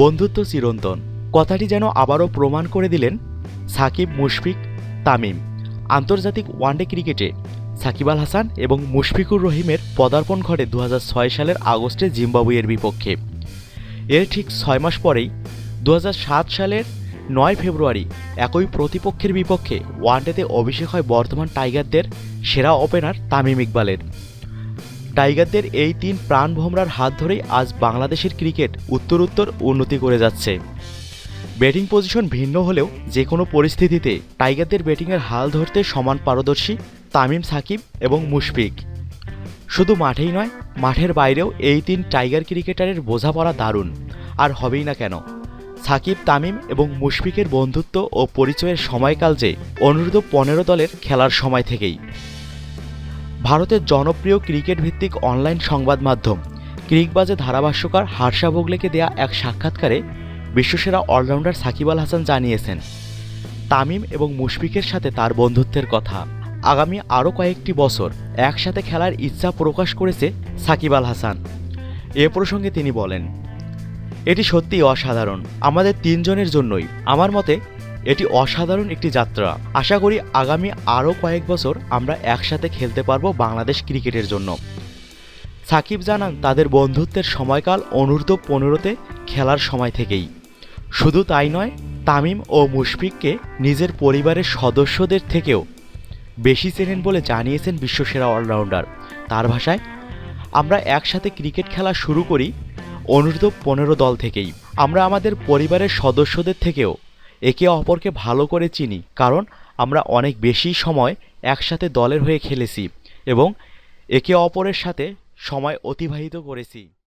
বন্ধুত্ব চিরন্তন। কথাটি যেন আবারও প্রমাণ করে দিলেন সাকিব, মুশফিক, তামিম। আন্তর্জাতিক ওয়ানডে ক্রিকেটে সাকিব আল হাসান এবং মুশফিকুর রহিমের পদার্পণ ঘটে দু হাজার ছয় সালের আগস্টে জিম্বাবুয়ের বিপক্ষে। এর ঠিক ছয় মাস পরেই দু হাজার সাত সালের নয় ফেব্রুয়ারি একই প্রতিপক্ষের বিপক্ষে ওয়ানডেতে অভিষেক হয় বর্তমান টাইগারদের সেরা ওপেনার তামিম ইকবালের। টাইগারদের এই তিন প্রাণভোমরার হাত ধরেই আজ বাংলাদেশের ক্রিকেট উত্তরোত্তর উন্নতি করে যাচ্ছে। ব্যাটিং পজিশন ভিন্ন হলেও যে কোনো পরিস্থিতিতে টাইগারদের ব্যাটিংয়ের হাল ধরতে সমান পারদর্শী তামিম সাকিব এবং মুশফিক। শুধু মাঠেই নয়, মাঠের বাইরেও এই তিন টাইগার ক্রিকেটারের বোঝাপড়া দারুণ। আর হবেই না কেন। সাকিব, তামিম এবং মুশফিকের বন্ধুত্ব ও পরিচয়ের সময়কাল যে অনুরোধ পনেরো দলের খেলার সময় থেকেই। ভারতের জনপ্রিয় ক্রিকেট ভিত্তিক অনলাইন সংবাদ মাধ্যম। ক্রিকবাজে ধারাভাষ্যকার হার্ষা ভোগলেকে দেয়া এক সাক্ষাৎকারে বিশ্বসেরা অলরাউন্ডার সাকিব আল হাসান জানিয়েছেন, তামিম এবং মুশফিকের সাথে তার বন্ধুত্বের কথা। আগামী আরও কয়েকটি বছর একসাথে খেলার ইচ্ছা প্রকাশ করেছে সাকিব আল হাসান। এ প্রসঙ্গে তিনি বলেন, এটি সত্যিই অসাধারণ। আমাদের তিনজনের জন্যই। আমার মতে এটি অসাধারণ একটি যাত্রা। আশা করি আগামী আরও কয়েক বছর আমরা একসাথে খেলতে পারব বাংলাদেশ ক্রিকেটের জন্য। সাকিব জানান, তাদের বন্ধুত্বের সময়কাল অনূর্ধ্ব পনেরোতে খেলার সময় থেকেই। শুধু তাই নয়, তামিম ও মুশফিককে নিজের পরিবারের সদস্যদের থেকেও বেশি চেনেন বলে জানিয়েছেন বিশ্বসেরা অলরাউন্ডার। তার ভাষায়, আমরা একসাথে ক্রিকেট খেলা শুরু করি অনূর্ধ্ব পনেরো দল থেকেই। আমরা আমাদের পরিবারের সদস্যদের থেকেও একে অপরকে ভালো করে চিনি, কারণ আমরা অনেক বেশি সময় একসাথে দলের হয়ে খেলেছি এবং একে অপরের সাথে সময় অতিবাহিত করেছি।